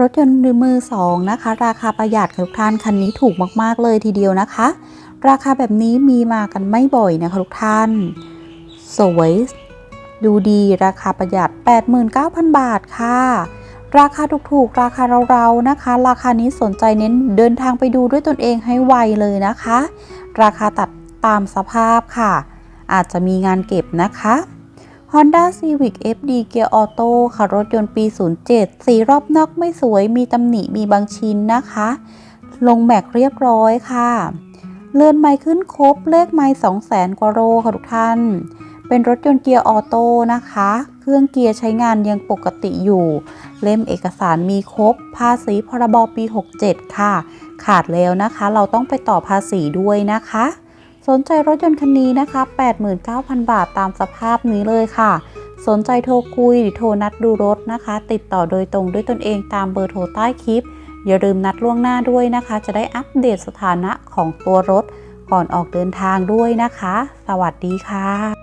รถยนต์มือสองนะคะ ราคาประหยัดค่ะทุกท่านคันนี้ถูกมาก ๆ เลยทีเดียวนะคะ ราคาแบบนี้มีมากันไม่บ่อยนะคะทุกท่าน สวย ดูดีราคาประหยัด 89,000 บาทค่ะ ราคาถูกๆ ราคาเราๆนะคะ ราคานี้สนใจเน้นเดินทางไปดูด้วยตนเองให้ไวเลยนะคะ ราคาตัดตามสภาพค่ะ อาจจะมีงานเก็บนะคะ Honda Civic FD Gear Auto ค่ะรถยนต์ปี 07 สีรอบนอกไม่สวยมีตำหนิมีบางชิ้นนะคะ ลงแม็กเรียบร้อยค่ะ เลื่อนไม้ขึ้นครบเลขไม้200,000กว่าโลค่ะทุกท่าน เป็นรถยนต์เกียร์ออโต้นะคะ เครื่องเกียร์ใช้งานยังปกติอยู่ เล่มเอกสารมีครบ ภาษีพรบปี 67 ค่ะ ขาดแล้วนะคะ เราต้องไปต่อภาษีด้วยนะคะ สนใจรถยนต์คันนี้นะคะ 89,000 บาทตามสภาพนี้เลยค่ะ สนใจโทรคุยหรือโทรนัดดูรถนะคะ ติดต่อโดยตรงด้วยตนเองตามเบอร์โทรใต้คลิป อย่าลืมนัดล่วงหน้าด้วยนะคะ จะได้อัปเดตสถานะของตัวรถก่อนออกเดินทางด้วยนะคะ สวัสดีค่ะ